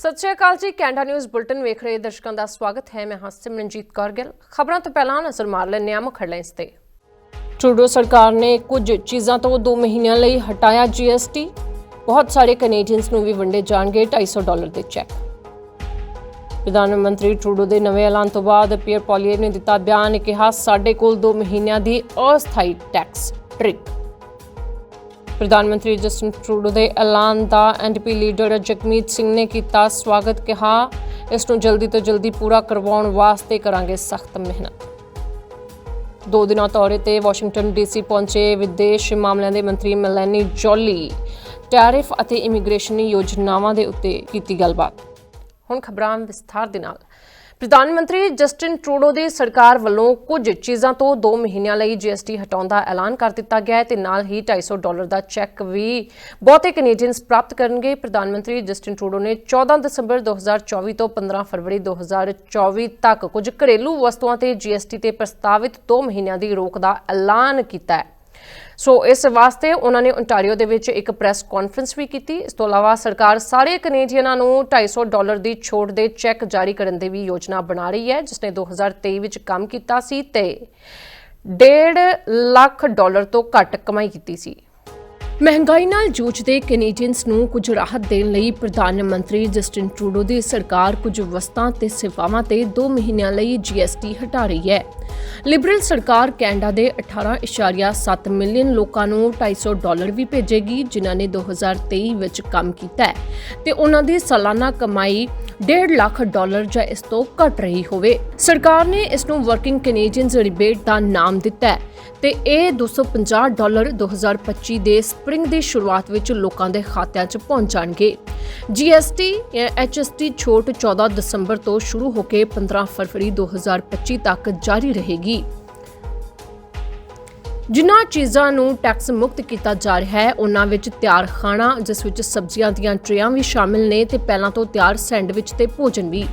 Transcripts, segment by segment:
ਸਤਿ ਸ਼੍ਰੀ ਅਕਾਲ ਜੀ, Canada news bulletin ਵੇਖ ਰਹੇ ਦਰਸ਼ਕਾਂ ਦਾ ਸਵਾਗਤ ਹੈ। ਮੈਂ ਹਾਂ ਸਿਮਰਨਜੀਤ ਕੌਰ ਗਿੱਲ। ਖਬਰਾਂ ਤੋਂ ਪਹਿਲਾਂ ਨਜ਼ਰ ਮਾਰ ਲੈਂਦੇ ਹਾਂ ਮੁੱਖ ਹੈਡਲਾਈਨਸ ਤੇ। ਟਰੂਡੋ ਸਰਕਾਰ ਨੇ ਕੁਝ ਚੀਜ਼ਾਂ ਤੋਂ 2 ਮਹੀਨਿਆਂ ਲਈ ਹਟਾਇਆ ਜੀਐਸਟੀ ਬਹੁਤ ਸਾਰੇ ਕੈਨੇਡੀਅਨਸ ਨੂੰ ਵੀ ਵੰਡੇ ਜਾਣਗੇ 250 ਡਾਲਰ ਦੇ ਚੈੱਕ। ਪ੍ਰਧਾਨ ਮੰਤਰੀ ਟਰੂਡੋ ਦੇ ਨਵੇਂ ਐਲਾਨ ਤੋਂ ਬਾਅਦ ਪੀਅਰ ਪੋਲੀਏ ਨੇ ਦਿੱਤਾ ਬਿਆਨ ਕਿਹਾ, ਸਾਡੇ ਕੋਲ 2 ਮਹੀਨਿਆਂ ਦੀ ਅਸਥਾਈ ਟੈਕਸ ਟ੍ਰਿਕ ਪ੍ਰਧਾਨ ਮੰਤਰੀ ਜਸਟਿਨ ਟਰੂਡੋ ਦੇ ਐਲਾਨ ਦਾ ਐਨਡੀਪੀ ਲੀਡਰ ਜਗਮੀਤ ਸਿੰਘ ਨੇ ਕੀਤਾ ਸਵਾਗਤ ਕਿਹਾ ਇਸ ਨੂੰ ਜਲਦੀ ਤੋਂ ਜਲਦੀ ਪੂਰਾ ਕਰਵਾਉਣ ਵਾਸਤੇ ਕਰਾਂਗੇ ਸਖਤ ਮਿਹਨਤ। ਦੋ ਦਿਨਾਂ ਦੌਰੇ ਤੇ ਵਾਸ਼ਿੰਗਟਨ ਡੀਸੀ ਪਹੁੰਚੇ ਵਿਦੇਸ਼ ਮਾਮਲਿਆਂ ਦੇ ਮੰਤਰੀ ਮੈਲਾਨੀ ਜੋਲੀ। ਟੈਰਿਫ ਅਤੇ ਇਮੀਗ੍ਰੇਸ਼ਨ ਯੋਜਨਾਵਾਂ ਦੇ ਉੱਤੇ ਕੀਤੀ ਗੱਲਬਾਤ। ਹੁਣ ਖਬਰਾਂ ਵਿਸਥਾਰ ਦੇ ਨਾਲ। ਪ੍ਰਧਾਨ ਮੰਤਰੀ ਜਸਟਿਨ ਟਰੂਡੋ ਦੀ ਸਰਕਾਰ ਵੱਲੋਂ ਕੁਝ ਚੀਜ਼ਾਂ ਤੋਂ 2 ਮਹੀਨਿਆਂ ਲਈ ਜੀਐਸਟੀ ਹਟਾਉਣ ਦਾ ਐਲਾਨ ਕਰ ਦਿੱਤਾ ਗਿਆ ਹੈ ਤੇ ਨਾਲ ਹੀ 250 ਡਾਲਰ ਦਾ ਚੈੱਕ ਵੀ ਬਹੁਤੇ ਕੈਨੇਡੀਅਨਸ ਪ੍ਰਾਪਤ ਕਰਨਗੇ। ਪ੍ਰਧਾਨ ਮੰਤਰੀ ਜਸਟਿਨ ਟਰੂਡੋ ਨੇ 14 ਦਸੰਬਰ 2024 ਤੋਂ 15 ਫਰਵਰੀ 2024 ਤੱਕ ਕੁਝ ਘਰੇਲੂ ਵਸਤੂਆਂ ਤੇ ਜੀਐਸਟੀ ਤੇ ਪ੍ਰਸਤਾਵਿਤ 2 ਮਹੀਨਿਆਂ ਦੀ ਰੋਕ ਦਾ ਐਲਾਨ ਕੀਤਾ ਹੈ। ਸੋ ਇਸ ਵਾਸਤੇ ਉਹਨਾਂ ਨੇ ਓਨਟਾਰੀਓ ਦੇ ਵਿੱਚ ਇੱਕ ਪ੍ਰੈਸ ਕਾਨਫਰੰਸ ਵੀ ਕੀਤੀ। ਇਸ ਤੋਂ ਇਲਾਵਾ ਸਰਕਾਰ ਸਾਰੇ ਕੈਨੇਡੀਅਨਾਂ ਨੂੰ 250 ਡਾਲਰ ਦੀ ਛੋਟ ਦੇ ਚੈੱਕ ਜਾਰੀ ਕਰਨ ਦੀ ਵੀ ਯੋਜਨਾ ਬਣਾ ਰਹੀ ਹੈ, ਜਿਸ ਨੇ 2023 ਵਿੱਚ ਕੰਮ ਕੀਤਾ ਸੀ ਤੇ 1.5 ਲੱਖ ਡਾਲਰ ਤੋਂ ਘੱਟ ਕਮਾਈ ਕੀਤੀ ਸੀ। ਮਹਿੰਗਾਈ ਨਾਲ ਜੂਝਦੇ ਕੈਨੇਡੀਅਨਸ ਨੂੰ ਕੁਝ ਰਾਹਤ ਦੇਣ ਲਈ ਪ੍ਰਧਾਨ ਮੰਤਰੀ ਜਸਟਿਨ ਟਰੂਡੋ ਦੀ ਸਰਕਾਰ ਕੁਝ ਵਸਤਾਂ ਤੇ ਸੇਵਾਵਾਂ ਤੇ 2 ਮਹੀਨਿਆਂ ਲਈ ਜੀਐਸਟੀ ਹਟਾ ਰਹੀ ਹੈ। ਲਿਬਰਲ ਸਰਕਾਰ ਕੈਨੇਡਾ ਦੇ 18.7 ਮਿਲੀਅਨ ਲੋਕਾਂ ਨੂੰ 250 ਡਾਲਰ ਵੀ ਭੇਜੇਗੀ, ਜਿਨ੍ਹਾਂ ਨੇ 2023 ਵਿੱਚ ਕੰਮ ਕੀਤਾ ਹੈ। ਤੇ ਉਹਨਾਂ ਦੀ ਸਾਲਾਨਾ ਕਮਾਈ 1.5 ਲੱਖ ਡਾਲਰ ਜਾਂ ਇਸ ਤੋਂ ਘੱਟ ਰਹੀ ਹੋਵੇ। ਸਰਕਾਰ ਨੇ ਇਸ ਨੂੰ ਵਰਕਿੰਗ ਕੈਨੇਡੀਅਨਸ ਰਿਬੇਟ ਦਾ ਨਾਮ ਦਿੱਤਾ ਹੈ। ਤੇ ਇਹ 250 ਡਾਲਰ 2025 ਦੇ ਸਪ੍ਰਿੰਗ ਦੀ ਸ਼ੁਰੂਆਤ ਵਿੱਚ ਲੋਕਾਂ ਦੇ ਖਾਤਿਆਂ 'ਚ ਪਹੁੰਚ ਜਾਣਗੇ। ਜੀਐਸਟੀ ਐਚਐਸਟੀ ਛੋਟ 14 ਦਸੰਬਰ ਤੋਂ ਸ਼ੁਰੂ ਹੋ ਕੇ 15 ਫਰਵਰੀ 2025 ਤੱਕ ਜਾਰੀ ਰਹੇਗੀ। ਜਿਨ੍ਹਾਂ ਚੀਜ਼ਾਂ ਨੂੰ ਟੈਕਸ ਮੁਕਤ ਕੀਤਾ ਜਾ ਰਿਹਾ ਹੈ, ਉਹਨਾਂ ਵਿੱਚ ਤਿਆਰ ਖਾਣਾ, ਜਿਸ ਵਿੱਚ ਸਬਜ਼ੀਆਂ ਦੀਆਂ ਟਰੇਆਂ ਵੀ ਸ਼ਾਮਿਲ ਨੇ ਤੇ ਪਹਿਲਾਂ ਤੋਂ ਤਿਆਰ ਸੈਂਡਵਿਚ ਤੇ ਭੋਜਨ ਵੀ।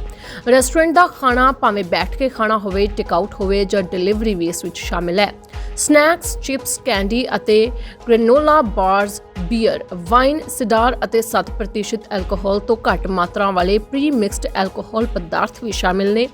ਰੈਸਟੋਰੈਂਟ ਦਾ ਖਾਣਾ ਭਾਵੇਂ ਬੈਠ ਕੇ ਖਾਣਾ ਹੋਵੇ, ਟੇਕ ਆਊਟ ਹੋਵੇ ਜਾਂ ਡਿਲੀਵਰੀ ਵੀ ਇਸ ਵਿੱਚ ਸ਼ਾਮਿਲ ਹੈ। ਸਨੈਕਸ, ਚਿਪਸ, ਕੈਂਡੀ ਅਤੇ granola bars, beer, wine, cider ਅਤੇ 7% ਐਲਕੋਹਲ ਤੋਂ ਘੱਟ ਮਾਤਰਾ ਵਾਲੇ ਪ੍ਰੀ ਮਿਕਸਡ ਐਲਕੋਹਲ ਪਦਾਰਥ ਵੀ ਸ਼ਾਮਿਲ ਨੇ।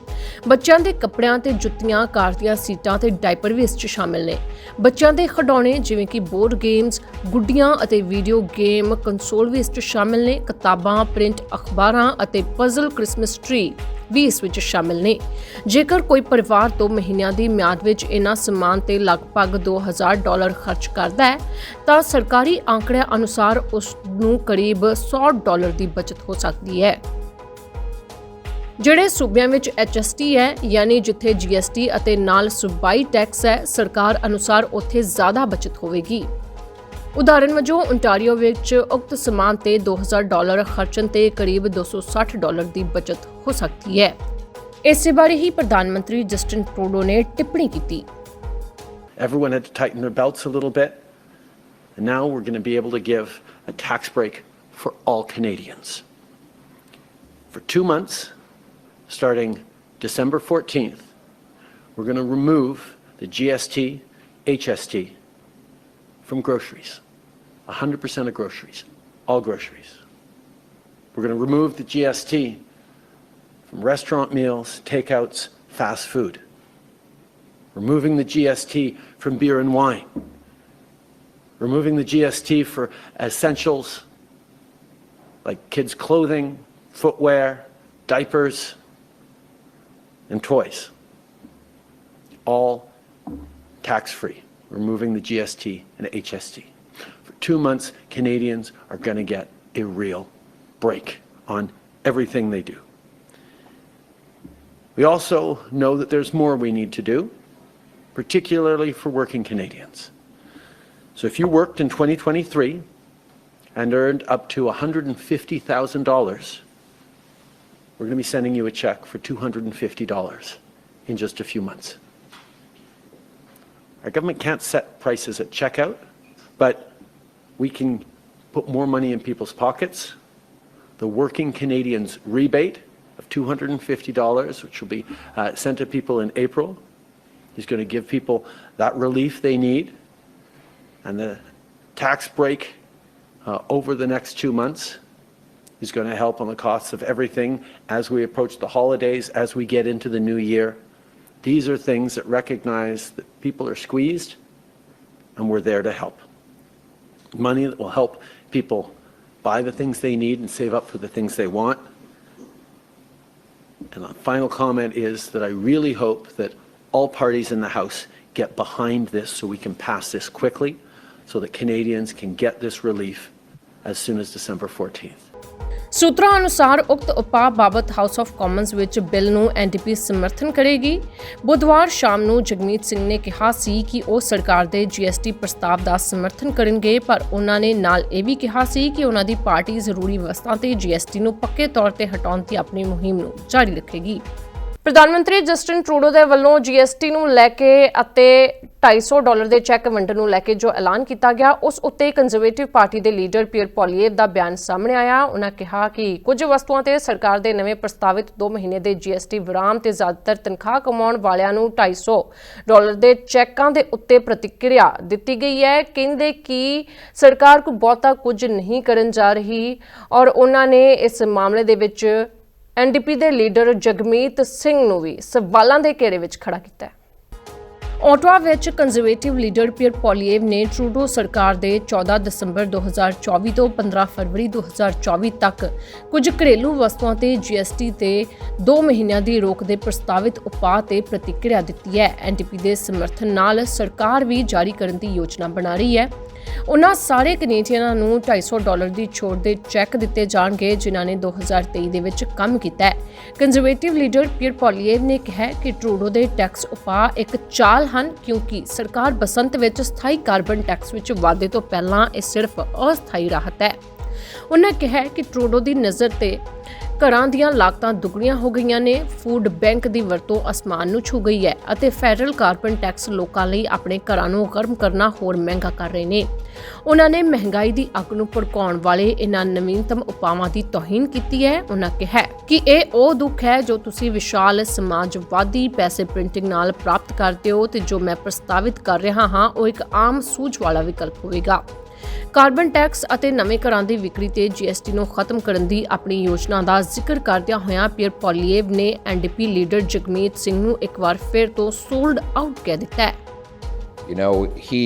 ਬੱਚਿਆਂ ਦੇ ਕੱਪੜਿਆਂ ਤੇ ਜੁੱਤੀਆਂ ਕਾਰ ਦੀਆਂ ਸੀਟਾਂ ਤੇ ਡਾਈਪਰ ਵੀ ਇਸ 'ਚ ਸ਼ਾਮਿਲ ਨੇ। ਬੱਚਿਆਂ ਦੇ ਖਿਡੌਣੇ ਜਿਵੇਂ ਕਿ ਬੋਰਡ ਗੇਮਸ, ਗੁੱਡੀਆਂ ਅਤੇ ਵੀਡੀਓ ਗੇਮ ਕੰਸੋਲ ਵੀ ਇਸ 'ਚ ਸ਼ਾਮਿਲ ਨੇ। ਕਿਤਾਬਾਂ, ਪ੍ਰਿੰਟ ਅਖਬਾਰਾਂ ਅਤੇ ਪਜ਼ਲ ਕ੍ਰਿਸਮਸ ਟ੍ਰੀ ਵੀ ਇਸ ਵਿੱਚ ਸ਼ਾਮਿਲ ਨੇ। ਜੇਕਰ ਕੋਈ ਪਰਿਵਾਰ 2 ਮਹੀਨਿਆਂ ਦੀ ਮਿਆਦ ਵਿੱਚ ਇਹਨਾਂ ਸਮਾਨ ਤੇ ਲਗਭਗ 2000 ਡਾਲਰ ਖਰਚ ਕਰਦਾ ਹੈ, ਤਾਂ ਸਰਕਾਰੀ ਆંકੜਿਆਂ ਅਨੁਸਾਰ ਉਸ ਨੂੰ ਕਰੀਬ 100 ਡਾਲਰ ਦੀ ਬਚਤ ਹੋ ਸਕਦੀ ਹੈ। ਜਿਹੜੇ ਸੂਬਿਆਂ ਵਿੱਚ ਐਚਐਸਟੀ ਹੈ, ਯਾਨੀ ਜਿੱਥੇ ਜੀਐਸਟੀ ਅਤੇ ਨਾਲ ਸੂਬਾਈ ਟੈਕਸ ਹੈ, ਸਰਕਾਰ ਅਨੁਸਾਰ ਉੱਥੇ ਜ਼ਿਆਦਾ ਬਚਤ ਹੋਵੇਗੀ। ਉਦਾਹਰਨ ਵਜੋਂ ਓਨਟਾਰੀਓ ਵਿੱਚ ਉਕਤ ਸਮਾਨ ਤੇ 2000 ਡਾਲਰ ਖਰਚਣ ਤੇ ਕਰੀਬ 260 ਡਾਲਰ ਦੀ ਬਚਤ ਹੋ ਸਕਦੀ ਹੈ ਇਸੇ ਬਾਰੇ ਹੀ ਪ੍ਰਧਾਨ ਮੰਤਰੀ ਜਸਟਿਨ ਟਰੂਡੋ ਨੇ ਟਿੱਪਣੀ ਕੀਤੀ Everyone had to tighten their belts a little bit. And now we're going to be able to give a tax break for all Canadians. For two months, starting December 14th, we're going to remove the GST, HST from groceries. 100% of groceries, all groceries. We're going to remove the GST from restaurant meals, takeouts, fast food removing the GST from beer and wine, removing the GST for essentials like kids' clothing, footwear, diapers, and toys. All tax free, removing the GST and HST. For two months, Canadians are going to get a real break on everything they do. We also know that there's more we need to do particularly for working Canadians. So if you worked in 2023 and earned up to $150,000, we're going to be sending you a check for $250 in just a few months. Our government can't set prices at checkout, but we can put more money in people's pockets. The Working Canadians rebate of $250, which will be uh, sent to people in April, is going to give people that relief they need. And the tax break uh, over the next two months He's going to help on the costs of everything as we approach the holidays, as we get into the new year. These are things that recognize that people are squeezed, and we're there to help. Money that will help people buy the things they need and save up for the things they want. And the final comment is that I really hope that all parties in the House get behind this so we can pass this quickly, so that Canadians can get this relief as soon as December 14th. ਸੂਤਰਾਂ ਅਨੁਸਾਰ ਉਕਤ ਉਪਾਅ ਬਾਬਤ House of Commons ਵਿੱਚ bill ਨੂੰ NDP ਸਮਰਥਨ ਕਰੇਗੀ। ਬੁੱਧਵਾਰ ਸ਼ਾਮ ਨੂੰ ਜਗਮੀਤ ਸਿੰਘ ਨੇ ਕਿਹਾ ਸੀ ਕਿ ਉਹ ਸਰਕਾਰ ਦੇ ਜੀਐਸਟੀ ਪ੍ਰਸਤਾਵ ਦਾ ਸਮਰਥਨ ਕਰਨਗੇ, ਪਰ ਉਹਨਾਂ ਨੇ ਨਾਲ ਇਹ ਵੀ ਕਿਹਾ ਸੀ ਕਿ ਉਹਨਾਂ ਦੀ ਪਾਰਟੀ ਜ਼ਰੂਰੀ ਵਸਤਾਂ ਤੇ ਜੀਐਸਟੀ ਨੂੰ ਪੱਕੇ ਤੌਰ ਤੇ ਹਟਾਉਣ ਦੀ ਆਪਣੀ ਮੁਹਿੰਮ ਨੂੰ ਜਾਰੀ ਰੱਖੇਗੀ। ਪ੍ਰਧਾਨ ਮੰਤਰੀ ਜਸਟਿਨ ਟਰੂਡੋ ਦੇ ਵੱਲੋਂ ਜੀਐਸਟੀ ਨੂੰ ਲੈ ਕੇ ਅਤੇ 250 ਡਾਲਰ ਦੇ ਚੈੱਕ ਵੰਡਣ ਨੂੰ ਲੈ ਕੇ ਜੋ ਐਲਾਨ ਕੀਤਾ ਗਿਆ, ਉਸ ਉੱਤੇ ਕੰਜ਼ਰਵੇਟਿਵ ਪਾਰਟੀ ਦੇ ਲੀਡਰ ਪੀਅਰ ਪੋਲੀਏਵ ਦਾ ਬਿਆਨ ਸਾਹਮਣੇ ਆਇਆ। ਉਹਨਾਂ ਕਿਹਾ ਕਿ ਕੁਝ ਵਸਤੂਆਂ ਤੇ ਸਰਕਾਰ ਦੇ ਨਵੇਂ ਪ੍ਰਸਤਾਵਿਤ 2 ਮਹੀਨੇ ਦੇ ਜੀਐਸਟੀ ਵਿਰਾਮ ਤੇ ਜ਼ਿਆਦਾਤਰ ਤਨਖਾਹ ਕਮਾਉਣ ਵਾਲਿਆਂ ਨੂੰ 250 ਡਾਲਰ ਦੇ ਚੈੱਕਾਂ ਦੇ ਉੱਤੇ ਪ੍ਰਤੀਕਿਰਿਆ ਦਿੱਤੀ ਗਈ ਹੈ। ਕਹਿੰਦੇ ਕਿ ਸਰਕਾਰ ਕੋ ਬਹੁਤਾ ਕੁਝ ਨਹੀਂ ਕਰਨ ਜਾ ਰਹੀ ਔਰ ਉਹਨਾਂ ਨੇ ਇਸ ਮਾਮਲੇ ਦੇ ਵਿੱਚ ਐਨਡੀਪੀ ਦੇ ਲੀਡਰ ਜਗਮੀਤ ਸਿੰਘ ਨੂੰ ਵੀ ਸਵਾਲਾਂ ਦੇ ਘੇਰੇ ਵਿੱਚ ਖੜਾ ਕੀਤਾ ਹੈ। ਓਟਵਾ ਵਿੱਚ ਕੰਜ਼ਰਵੇਟਿਵ ਲੀਡਰ ਪੀਅਰ ਪੋਲੀਏਵ ਨੇ ਟਰੂਡੋ ਸਰਕਾਰ ਦੇ 14 ਦਸੰਬਰ 2024 ਤੋਂ 15 ਫਰਵਰੀ 2024 ਤੱਕ ਕੁਝ ਘਰੇਲੂ ਵਸਤੂਆਂ ਤੇ ਜੀਐਸਟੀ ਤੇ 2 ਮਹੀਨਿਆਂ ਦੀ ਰੋਕ ਦੇ ਪ੍ਰਸਤਾਵਿਤ ਉਪਾਅ ਤੇ ਪ੍ਰਤੀਕਿਰਿਆ ਦਿੱਤੀ ਹੈ। ਐਨਟੀਪੀ ਦੇ ਸਮਰਥਨ ਨਾਲ ਸਰਕਾਰ ਵੀ ਜਾਰੀ ਕਰਨ ਦੀ ਯੋਜਨਾ ਬਣਾ ਰਹੀ ਹੈ। ਉਹਨਾਂ ਸਾਰੇ ਕੈਨੇਡੀਅਨਾਂ ਨੂੰ 250 ਡਾਲਰ ਦੀ ਛੋਟ ਦੇ ਚੈੱਕ ਦਿੱਤੇ ਜਾਣਗੇ, ਜਿਨ੍ਹਾਂ ਨੇ 2023 ਦੇ ਵਿੱਚ ਕੰਮ ਕੀਤਾ ਹੈ। ਕੰਜ਼ਰਵੇਟਿਵ ਲੀਡਰ ਪੀਅਰ ਪੋਲੀਏਵ ਨੇ ਕਿਹਾ ਕਿ ਟਰੂਡੋ ਦੇ ਟੈਕਸ ਉਪਾਅ ਇੱਕ ਚਾਲ ਹਨ, ਕਿਉਂਕਿ ਸਰਕਾਰ ਬਸੰਤ ਵਿੱਚ ਸਥਾਈ ਕਾਰਬਨ ਟੈਕਸ ਵਿੱਚ ਵਾਧੇ ਤੋਂ ਪਹਿਲਾਂ ਇਹ ਸਿਰਫ ਅਸਥਾਈ ਰਾਹਤ ਹੈ। ਉਹਨਾਂ ਕਿਹਾ ਕਿ ਟਰੂਡੋ ਦੀ ਨਜ਼ਰ ਤੇ ਘਰਾਂ ਦੀਆਂ ਲਾਗਤਾਂ ਦੁੱਗਣੀਆਂ ਹੋ ਗਈਆਂ ਨੇ। ਫੂਡ ਬੈਂਕ ਦੀ ਵਰਤੋਂ ਅਸਮਾਨ ਨੂੰ ਛੂ ਗਈ ਹੈ ਅਤੇ ਫੈਡਰਲ ਕਾਰਬਨ ਟੈਕਸ ਲੋਕਾਂ ਲਈ ਆਪਣੇ ਘਰਾਂ ਨੂੰ ਗਰਮ ਕਰਨਾ ਹੋਰ ਮਹਿੰਗਾ ਕਰ ਰਹੇ ਨੇ। ਉਹਨਾਂ ਨੇ ਮਹਿੰਗਾਈ ਦੀ ਅੱਗ ਨੂੰ ਭੜਕਾਉਣ ਵਾਲੇ ਇਹਨਾਂ ਨਵੀਨਤਮ ਉਪਾਵਾਂ ਦੀ ਤੋਹੀਨ ਕੀਤੀ ਹੈ। ਉਹਨਾਂ ਕਿਹਾ ਕਿ ਇਹ ਉਹ ਦੁੱਖ ਹੈ ਜੋ ਤੁਸੀਂ ਵਿਸ਼ਾਲ ਸਮਾਜਵਾਦੀ ਪੈਸੇ ਪ੍ਰਿੰਟਿੰਗ ਨਾਲ ਪ੍ਰਾਪਤ ਕਰਦੇ ਹੋ ਤੇ ਜੋ ਮੈਂ ਪ੍ਰਸਤਾਵਿਤ ਕਰ ਰਿਹਾ ਹਾਂ, ਉਹ ਇੱਕ ਆਮ ਸੂਝ ਵਾਲਾ ਵਿਕਲਪ ਹੋਵੇਗਾ। ਕਾਰਬਨ ਟੈਕਸ ਅਤੇ ਨਵੇਂ ਘਰਾਂ ਦੀ ਵਿਕਰੀ ਤੇ ਜੀਐਸਟੀ ਨੂੰ ਖਤਮ ਕਰਨ ਦੀ ਆਪਣੀ ਯੋਜਨਾ ਦਾ ਜ਼ਿਕਰ ਕਰਦਿਆਂ ਹੋਇਆਂ ਪੀਅਰ ਪੋਲੀਏਵ ਨੇ ਐਨਡੀਪੀ ਲੀਡਰ ਜਗਮੀਤ ਸਿੰਘ ਨੂੰ ਇੱਕ ਵਾਰ ਫਿਰ ਤੋਂ ਸੋਲਡ ਆਊਟ ਕਹਿ ਦਿੱਤਾ ਹੈ You know, he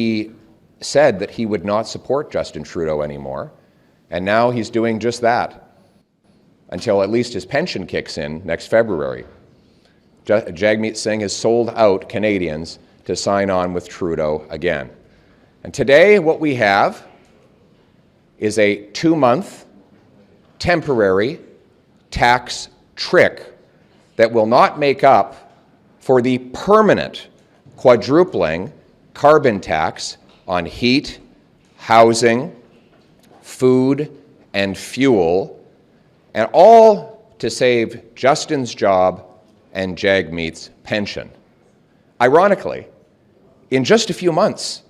said that he would not support Justin Trudeau anymore, and now he's doing just that until at least his pension kicks in next February. Ja- Jagmeet Singh has sold out Canadians to sign on with Trudeau again. And today, what we have is a two month temporary tax trick that will not make up for the permanent quadrupling carbon tax on heat, housing, food, and fuel, and all to save Justin's job and Jagmeet's pension. Ironically, in just a few months,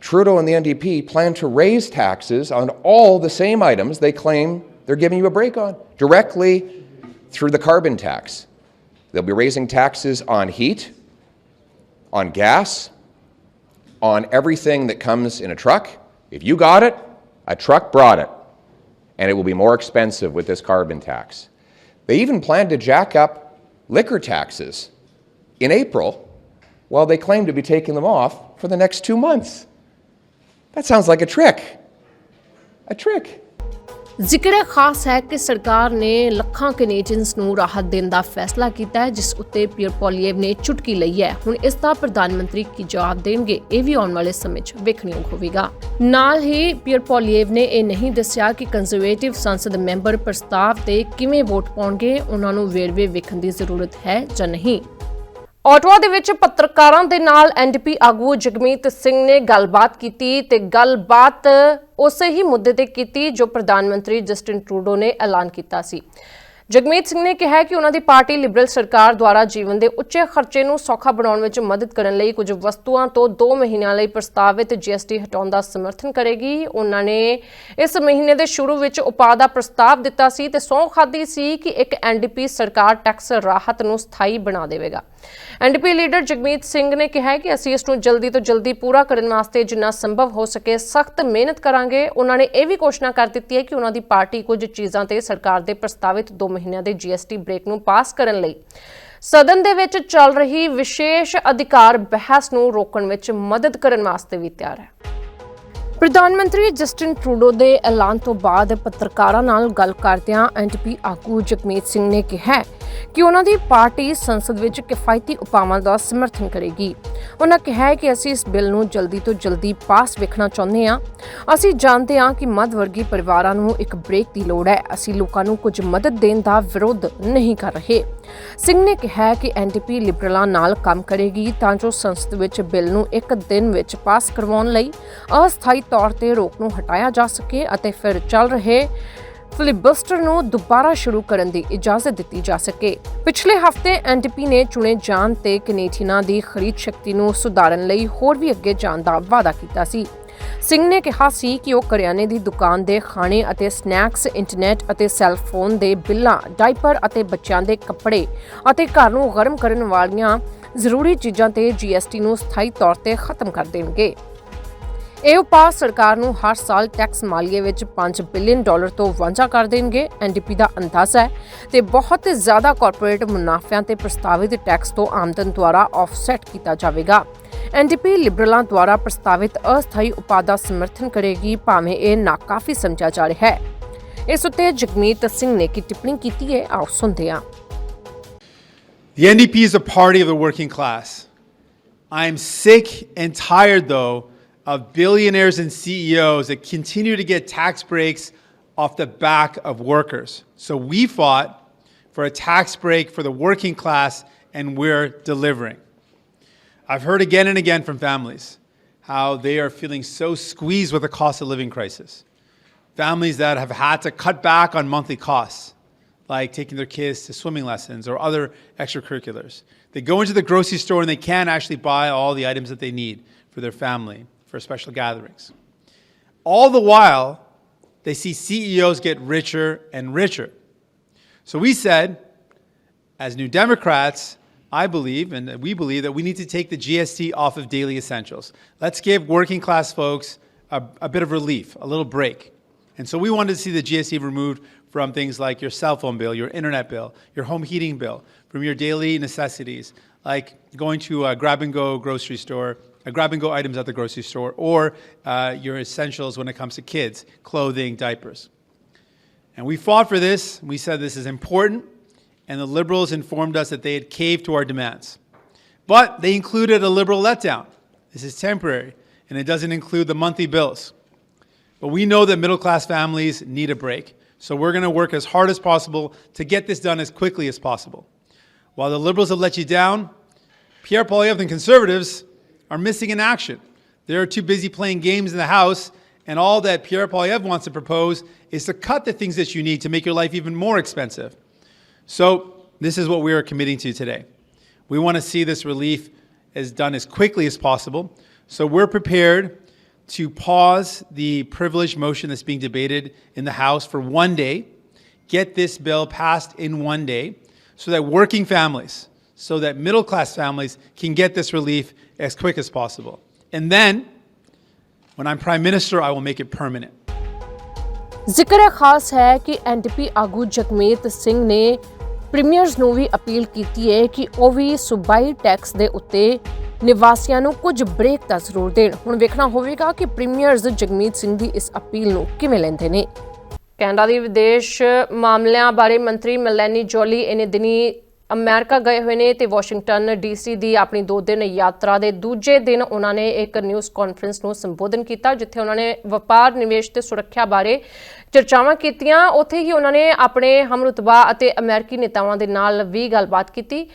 Trudeau and the NDP plan to raise taxes on all the same items they claim they're giving you a break on, directly through the carbon tax. They'll be raising taxes on heat, on gas, on everything that comes in a truck. If you got it, a truck brought it. And it will be more expensive with this carbon tax. They even plan to jack up liquor taxes in April while they claim to be taking them off for the next two months. That sounds like a trick. A trick. ਜ਼ਿਕਰ ਖਾਸ ਹੈ ਕਿ ਸਰਕਾਰ ਨੇ ਲੱਖਾਂ Canadians ਨੂੰ ਰਾਹਤ ਦੇਣ ਦਾ ਫੈਸਲਾ ਕੀਤਾ ਹੈ, ਜਿਸ ਉੱਤੇ ਪੀਅਰ ਪੋਲੀਏਵ ਨੇ ਚੁਟਕੀ ਲਈ ਹੈ ਹੁਣ ਇਸ ਦਾ ਪ੍ਰਧਾਨ ਮੰਤਰੀ ਕੀ ਜਵਾਬ ਦੇਣਗੇ, ਇਹ ਵੀ ਆਉਣ ਵਾਲੇ ਸਮੇਂ 'ਚ ਵੇਖਣਯੋਗ ਹੋਵੇਗਾ ਨਾਲ ਹੀ ਪੀਅਰ ਪੋਲੀਏਵ ਨੇ ਇਹ ਨਹੀਂ ਦੱਸਿਆ ਕਿ ਕੰਜ਼ਰਵੇਟਿਵ ਸੰਸਦ ਮੈਂਬਰ ਪ੍ਰਸਤਾਵ ਤੇ ਕਿਵੇਂ ਵੋਟ ਪਾਉਣਗੇ, ਉਹਨਾਂ ਨੂੰ ਵੇਰਵੇ ਵੇਖਣ ਦੀ ਜ਼ਰੂਰਤ ਹੈ ਜਾਂ ਨਹੀਂ ਆਟੋਆ ਦੇ ਵਿੱਚ ਪੱਤਰਕਾਰਾਂ ਦੇ ਨਾਲ ਐਨਡੀਪੀ ਆਗੂ ਜਗਮੀਤ ਸਿੰਘ ਨੇ ਗੱਲਬਾਤ ਕੀਤੀ ਤੇ ਗੱਲਬਾਤ ਉਸੇ ਹੀ ਮੁੱਦੇ ਤੇ ਕੀਤੀ ਜੋ ਪ੍ਰਧਾਨ ਮੰਤਰੀ ਜਸਟਿਨ ਟਰੂਡੋ ਨੇ ਐਲਾਨ ਕੀਤਾ ਸੀ। ਜਗਮੀਤ ਸਿੰਘ ਨੇ ਕਿਹਾ ਕਿ ਉਹਨਾਂ ਦੀ ਪਾਰਟੀ ਲਿਬਰਲ ਸਰਕਾਰ ਦੁਆਰਾ ਜੀਵਨ ਦੇ ਉੱਚੇ ਖਰਚੇ ਨੂੰ ਸੌਖਾ ਬਣਾਉਣ ਵਿੱਚ ਮਦਦ ਕਰਨ ਲਈ ਕੁਝ ਵਸਤੂਆਂ ਤੋਂ 2 ਮਹੀਨਿਆਂ ਲਈ ਪ੍ਰਸਤਾਵਿਤ ਜੀਐਸਟੀ ਹਟਾਉਣ ਦਾ ਸਮਰਥਨ ਕਰੇਗੀ। ਉਹਨਾਂ ਨੇ ਇਸ ਮਹੀਨੇ ਦੇ ਸ਼ੁਰੂ ਵਿੱਚ ਉਪਾਅ ਦਾ ਪ੍ਰਸਤਾਵ ਦਿੱਤਾ ਸੀ ਤੇ ਸਹੁੰ ਖਾਦੀ ਸੀ ਕਿ ਇੱਕ ਐਨਡੀਪੀ ਸਰਕਾਰ ਟੈਕਸ ਰਾਹਤ ਨੂੰ ਸਥਾਈ ਬਣਾ ਦੇਵੇਗਾ। ਐਨਡੀਪੀ ਲੀਡਰ ਜਗਮੀਤ ਸਿੰਘ ਨੇ ਕਿਹਾ ਹੈ ਕਿ ਅਸੀਂ ਇਸ ਨੂੰ ਜਲਦੀ ਤੋਂ ਜਲਦੀ ਪੂਰਾ ਕਰਨ ਵਾਸਤੇ ਜਿੰਨਾ ਸੰਭਵ ਹੋ ਸਕੇ ਸਖਤ ਮਿਹਨਤ ਕਰਾਂਗੇ। ਉਹਨਾਂ ਨੇ ਇਹ ਵੀ ਘੋਸ਼ਣਾ ਕਰ ਦਿੱਤੀ ਹੈ ਕਿ ਉਹਨਾਂ ਦੀ ਪਾਰਟੀ ਕੁਝ ਚੀਜ਼ਾਂ ਤੇ ਸਰਕਾਰ ਦੇ ਪ੍ਰਸਤਾਵਿਤ 2 ਮਹੀਨਿਆਂ ਦੇ ਜੀਐਸਟੀ ਬ੍ਰੇਕ ਨੂੰ ਪਾਸ ਕਰਨ ਲਈ। ਸਦਨ ਦੇ ਵਿੱਚ ਚੱਲ ਰਹੀ ਵਿਸ਼ੇਸ਼ ਅਧਿਕਾਰ ਬਹਿਸ ਨੂੰ ਰੋਕਣ ਵਿੱਚ ਮਦਦ ਕਰਨ ਵਾਸਤੇ ਵੀ ਤਿਆਰ ਹੈ। ਪ੍ਰਧਾਨ ਮੰਤਰੀ ਜਸਟਿਨ ਟਰੂਡੋ ਦੇ ਐਲਾਨ ਤੋਂ ਬਾਅਦ ਪੱਤਰਕਾਰਾਂ ਨਾਲ ਗੱਲ ਕਰਦਿਆਂ ਐਨਡੀਪੀ ਆਗੂ ਜਗਮੀਤ ਸਿੰਘ ਨੇ ਕਿਹਾ ਕਿ ਉਹਨਾਂ ਦੀ ਪਾਰਟੀ ਸੰਸਦ ਵਿੱਚ ਕਿਫਾਇਤੀ ਉਪਾਵਾਂ ਦਾ ਸਮਰਥਨ ਕਰੇਗੀ। ਉਹਨਾਂ ਕਿਹਾ ਕਿ ਅਸੀਂ ਇਸ ਬਿੱਲ ਨੂੰ ਜਲਦੀ ਤੋਂ ਜਲਦੀ ਪਾਸ ਵੇਖਣਾ ਚਾਹੁੰਦੇ ਹਾਂ। ਅਸੀਂ ਜਾਣਦੇ ਹਾਂ ਕਿ ਮੱਧ ਵਰਗੀ ਪਰਿਵਾਰਾਂ ਨੂੰ ਇੱਕ ਬ੍ਰੇਕ ਦੀ ਲੋੜ ਹੈ। ਅਸੀਂ ਲੋਕਾਂ ਨੂੰ ਕੁਝ ਮਦਦ ਦੇਣ ਦਾ ਵਿਰੋਧ ਨਹੀਂ ਕਰ ਰਹੇ। ਸਿੰਘ ਨੇ ਕਿਹਾ ਕਿ ਐਨਡੀਪੀ ਲਿਬਰਲਾਂ ਨਾਲ ਕੰਮ ਕਰੇਗੀ ਤਾਂ ਜੋ ਸੰਸਦ ਵਿੱਚ ਬਿੱਲ ਨੂੰ ਇੱਕ ਦਿਨ ਵਿੱਚ ਪਾਸ ਕਰਵਾਉਣ ਲਈ ਅਸਥਾਈ ਤੌਰ ਤੇ ਰੋਕ ਨੂੰ ਹਟਾਇਆ ਜਾ ਸਕੇ ਅਤੇ ਫਿਰ ਚੱਲ ਰਹੇ ਫਿਲਿਬਸਟਰ ਨੂੰ ਦੁਬਾਰਾ ਸ਼ੁਰੂ ਕਰਨ ਦੀ ਇਜਾਜ਼ਤ ਦਿੱਤੀ ਜਾ ਸਕੇ। ਪਿਛਲੇ ਹਫ਼ਤੇ ਐਨਡੀਪੀ ਨੇ ਚੁਣੇ ਜਾਣ ਤੇ ਕੈਨੇਡੀਅਨਾਂ ਦੀ ਖਰੀਦ ਸ਼ਕਤੀ ਨੂੰ ਸੁਧਾਰਨ ਲਈ ਹੋਰ ਵੀ ਅੱਗੇ ਜਾਣ ਦਾ ਵਾਅਦਾ ਕੀਤਾ ਸੀ। ਸਿੰਘ ਨੇ ਕਿਹਾ ਸੀ ਕਿ ਉਹ ਕਰਿਆਨੇ ਦੀ ਦੁਕਾਨ ਦੇ ਖਾਣੇ ਅਤੇ ਸਨੈਕਸ, ਇੰਟਰਨੈਟ ਅਤੇ ਸੈੱਲ ਫੋਨ ਦੇ ਬਿੱਲਾਂ ਡਾਈਪਰ ਅਤੇ ਬੱਚਿਆਂ ਦੇ ਕੱਪੜੇ ਅਤੇ ਘਰ ਨੂੰ ਗਰਮ ਕਰਨ ਵਾਲੀਆਂ ਜ਼ਰੂਰੀ ਚੀਜ਼ਾਂ ਤੇ ਜੀਐਸਟੀ ਨੂੰ ਸਥਾਈ ਤੌਰ ਤੇ ਖਤਮ ਕਰ ਦੇਣਗੇ। ਇਹ ਉਪਾਅ ਸਰਕਾਰ ਨੂੰ ਹਰ ਸਾਲ ਟੈਕਸ ਮਾਲੀਏ ਵਿੱਚ 5 ਬਿਲੀਅਨ ਡਾਲਰ ਤੋਂ ਵਾਂਝਾ ਕਰ ਦੇਣਗੇ। ਐਨਡੀਪੀ ਦਾ ਅੰਦਾਜ਼ਾ ਹੈ ਤੇ ਬਹੁਤ ਜ਼ਿਆਦਾ ਕਾਰਪੋਰੇਟ ਮੁਨਾਫਿਆਂ ਤੇ ਪ੍ਰਸਤਾਵਿਤ ਟੈਕਸ ਤੋਂ ਆਮਦਨ ਦੁਆਰਾ ਆਫਸੈਟ ਕੀਤਾ ਜਾਵੇਗਾ। ਐਨਡੀਪੀ ਲਿਬਰਲਾਂ ਦੁਆਰਾ ਪ੍ਰਸਤਾਵਿਤ ਅਸਥਾਈ ਉਪਾਅ ਦਾ ਸਮਰਥਨ ਕਰੇਗੀ ਭਾਵੇਂ ਇਹ ਨਾਕਾਫੀ ਸਮਝਿਆ ਜਾ ਰਿਹਾ ਹੈ। ਇਸ ਉੱਤੇ ਜਗਮੀਤ ਸਿੰਘ ਨੇ ਕੀ ਟਿੱਪਣੀ ਕੀਤੀ ਹੈ ਆਓ ਸੁਣਦੇ ਹਾਂ। The NDP is a party of the working class. I'm sick and tired, though, of billionaires and CEOs that continue to get tax breaks off the back of workers. So we fought for a tax break for the working class, and we're delivering. I've heard again and again from families how they are feeling so squeezed with the cost of living crisis. Families that have had to cut back on monthly costs like taking their kids to swimming lessons or other extracurriculars. They go into the grocery store and they can't actually buy all the items that they need for their family, for special gatherings. All the while, they see CEOs get richer and richer. So we said, as New Democrats, I believe, and we believe, that we need to take the GST off of daily essentials. Let's give working class folks a, a bit of relief, a little break. And so we wanted to see the GST removed from things like your cell phone bill, your internet bill, your home heating bill, from your daily necessities, like going to a grab and go grocery store, grab and go items at the grocery store, or uh, your essentials when it comes to kids, clothing, diapers. And we fought for this. We said this is important, and the liberals informed us that they had caved to our demands. But they included a liberal letdown. This is temporary, and it doesn't include the monthly bills. But we know that middle class families need a break. So we're going to work as hard as possible to get this done as quickly as possible. While the Liberals have let you down, Pierre Poilievre and Conservatives are missing in action. They're too busy playing games in the House, and all that Pierre Poilievre wants to propose is to cut the things that you need to make your life even more expensive. So this is what we are committing to today. We want to see this relief as done as quickly as possible. So we're prepared to pause the privilege motion that's being debated in the House for one day, get this bill passed in one day, so that working families, so that middle class families can get this relief as quick as possible. And then, when I'm Prime Minister, I will make it permanent. ਜ਼ਿਕਰ ਖਾਸ ਹੈ ਕਿ NDP ਆਗੂ ਜਗਮੀਤ ਸਿੰਘ ਨੇ premiers ਨੂੰ ਵੀ appeal ਕੀਤੀ ਹੈ ਕਿ ਉਹ ਵੀ ਸੂਬਾਈ ਟੈਕਸ ਦੇ ਉੱਤੇ ਨਿਵਾਸੀਆਂ ਨੂੰ ਕੁਝ ਬ੍ਰੇਕ ਤਾਂ ਜ਼ਰੂਰ ਦੇਣ ਹੁਣ ਵੇਖਣਾ ਹੋਵੇਗਾ ਕਿ ਪ੍ਰੀਮੀਅਰਸ ਜਗਮੀਤ ਸਿੰਘ ਦੀ ਇਸ ਅਪੀਲ ਨੂੰ ਕਿਵੇਂ ਲੈਂਦੇ ਨੇ ਕੈਨੇਡਾ ਦੇ ਵਿਦੇਸ਼ ਮਾਮਲਿਆਂ ਬਾਰੇ ਮੰਤਰੀ ਮਲੈਨੀ ਜੋਲੀ ਇਹਨੇ ਦਿਨੀ ਅਮਰੀਕਾ ਗਏ ਹੋਏ ਨੇ ਤੇ ਵਾਸ਼ਿੰਗਟਨ, ਡੀਸੀ ਦੀ ਆਪਣੀ ਦੋ ਦਿਨ ਯਾਤਰਾ ਦੇ ਦੂਜੇ ਦਿਨ ਉਹਨਾਂ ਨੇ ਇੱਕ ਨਿਊਜ਼ ਕਾਨਫਰੰਸ ਨੂੰ ਸੰਬੋਧਨ ਕੀਤਾ, ਜਿੱਥੇ ਉਹਨਾਂ ਨੇ ਵਪਾਰ, ਨਿਵੇਸ਼ ਤੇ ਸੁਰੱਖਿਆ ਬਾਰੇ ਚਰਚਾਵਾਂ ਕੀਤੀਆਂ। ਉੱਥੇ ਹੀ ਉਹਨਾਂ ਨੇ ਆਪਣੇ ਹਮਰੁਤਬਾ ਅਤੇ ਅਮਰੀਕੀ ਨੇਤਾਵਾਂ ਦੇ ਨਾਲ ਵੀ ਗੱਲਬਾਤ ਕੀਤੀ।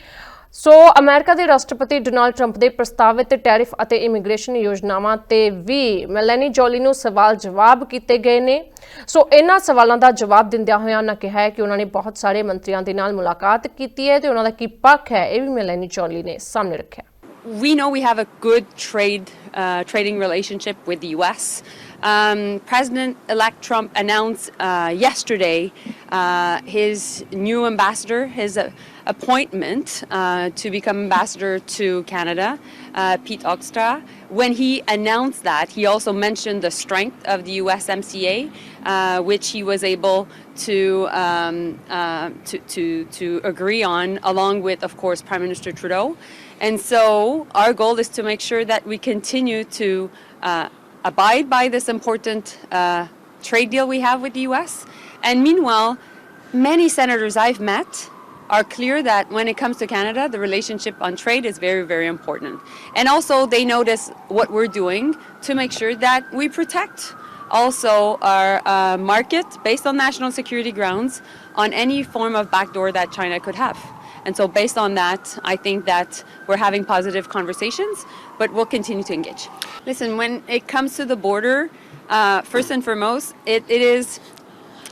ਸੋ ਅਮਰੀਕਾ ਦੇ ਰਾਸ਼ਟਰਪਤੀ ਡੋਨਾਲਡ ਟਰੰਪ ਦੇ ਪ੍ਰਸਤਾਵਿਤ ਟੈਰਿਫ ਅਤੇ ਇਮੀਗ੍ਰੇਸ਼ਨ ਯੋਜਨਾਵਾਂ ਤੇ ਵੀ ਮੈਲਨੀ ਜੋਲੀ ਨੂੰ ਸਵਾਲ ਜਵਾਬ ਕੀਤੇ ਗਏ ਨੇ ਸੋ ਇਹਨਾਂ ਸਵਾਲਾਂ ਦਾ ਜਵਾਬ ਦਿੰਦਿਆਂ ਹੋਇਆਂ ਉਹਨਾਂ ਕਿਹਾ ਹੈ ਕਿ ਉਹਨਾਂ ਨੇ ਬਹੁਤ ਸਾਰੇ ਮੰਤਰੀਆਂ ਦੇ ਨਾਲ ਮੁਲਾਕਾਤ ਕੀਤੀ ਹੈ ਤੇ ਉਹਨਾਂ ਦਾ ਕੀ ਪੱਖ ਹੈ ਇਹ ਵੀ ਮੈਲਨੀ ਜੋਲੀ ਨੇ ਸਾਹਮਣੇ ਰੱਖਿਆ we know we have a good trade uh, trading relationship with the U.S. Um, President-elect Trump announced uh, yesterday uh, his new ambassador, his uh, appointment uh, to become ambassador to Canada, uh, Pete Oxtra. When he announced that, he also mentioned the strength of the USMCA, uh, which he was able to, um, uh, to, to, to agree on, along with, of course, Prime Minister Trudeau. And so our goal is to make sure that we continue to uh, abide by this important uh, trade deal we have with the US. And meanwhile, many senators I've met are clear that when it comes to Canada, the relationship on trade is very, very important. And also, they notice what we're doing to make sure that we protect also our uh, market based on national security grounds on any form of backdoor that China could have. And so, based on that, I think that we're having positive conversations, but we'll continue to engage. Listen, when it comes to the border, uh, first and foremost, it, it is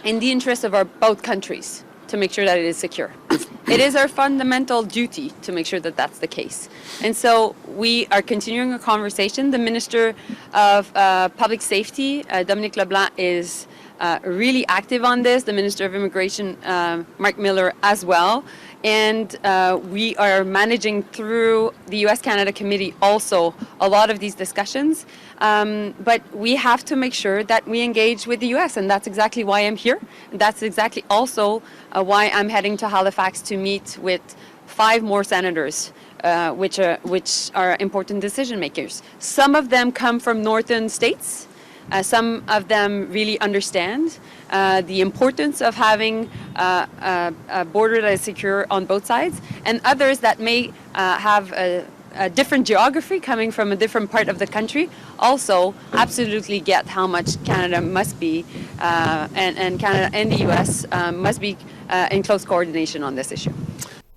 in the interest of our both countries to make sure that it is secure. it is our fundamental duty to make sure that that's the case. And so we are continuing a conversation. The Minister of uh, Public Safety, uh, Dominique LeBlanc, is uh, really active on this. The Minister of Immigration, um, Mark Miller, as well. And uh, we are managing through the US Canada Committee also a lot of these discussions. Um, but we have to make sure that we engage with the US, and that's exactly why I'm here. That's exactly also uh, why I'm heading to Halifax to meet with five more senators. Uh, which are which are important decision makers. Some of them come from northern states. Uh, some of them really understand uh, the importance of having uh, a, a border that is secure on both sides, and others that may uh, have a, a different geography coming from a different part of the country also absolutely get how much Canada must be, uh, and, and Canada and the US must be uh, in close coordination on this issue.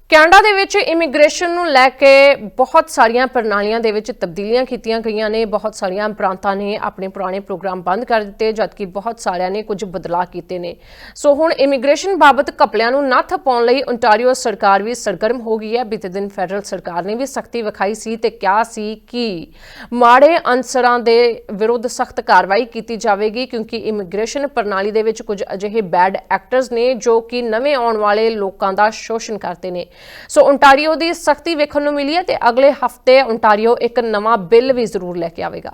Canada ਦੇ ਵਿੱਚ immigration ਨੂੰ ਲੈ ਕੇ ਬਹੁਤ ਸਾਰੀਆਂ ਪ੍ਰਣਾਲੀਆਂ ਦੇ ਵਿੱਚ ਤਬਦੀਲੀਆਂ ਕੀਤੀਆਂ ਗਈਆਂ ਨੇ। ਬਹੁਤ ਸਾਰੀਆਂ ਪ੍ਰਾਂਤਾਂ ਨੇ ਆਪਣੇ ਪੁਰਾਣੇ ਪ੍ਰੋਗਰਾਮ ਬੰਦ ਕਰ ਦਿੱਤੇ, ਜਦਕਿ ਬਹੁਤ ਸਾਰਿਆਂ ਨੇ ਕੁਝ ਬਦਲਾਅ ਕੀਤੇ ਨੇ। ਸੋ ਹੁਣ ਇਮੀਗ੍ਰੇਸ਼ਨ ਬਾਬਤ ਘਪਲਿਆਂ ਨੂੰ ਨੱਥ ਪਾਉਣ ਲਈ ਓਨਟਾਰੀਓ ਸਰਕਾਰ ਵੀ ਸਰਗਰਮ ਹੋ ਗਈ ਹੈ। ਬੀਤੇ ਦਿਨ ਫੈਡਰਲ ਸਰਕਾਰ ਨੇ ਵੀ ਸਖਤੀ ਵਿਖਾਈ ਸੀ ਤੇ ਕਿਹਾ ਸੀ ਕਿ ਮਾੜੇ ਅਨਸਰਾਂ ਦੇ ਵਿਰੁੱਧ ਸਖਤ ਕਾਰਵਾਈ ਕੀਤੀ ਜਾਵੇਗੀ, ਕਿਉਂਕਿ ਇਮੀਗ੍ਰੇਸ਼ਨ ਪ੍ਰਣਾਲੀ ਦੇ ਵਿੱਚ ਕੁਝ ਅਜਿਹੇ ਬੈਡ ਐਕਟਰਸ ਨੇ ਜੋ ਕਿ ਨਵੇਂ ਆਉਣ ਵਾਲੇ ਲੋਕਾਂ ਦਾ ਸ਼ੋਸ਼ਣ ਕਰਦੇ ਨੇ। ਸੋ ਓਨਟਾਰੀਓ ਦੀ ਸਖਤੀ ਵੇਖਣ ਨੂੰ ਮਿਲੀ ਹੈ ਤੇ ਅਗਲੇ ਹਫ਼ਤੇ ਓਨਟਾਰੀਓ ਇੱਕ ਨਵਾਂ ਬਿੱਲ ਵੀ ਜ਼ਰੂਰ ਲੈ ਕੇ ਆਵੇਗਾ।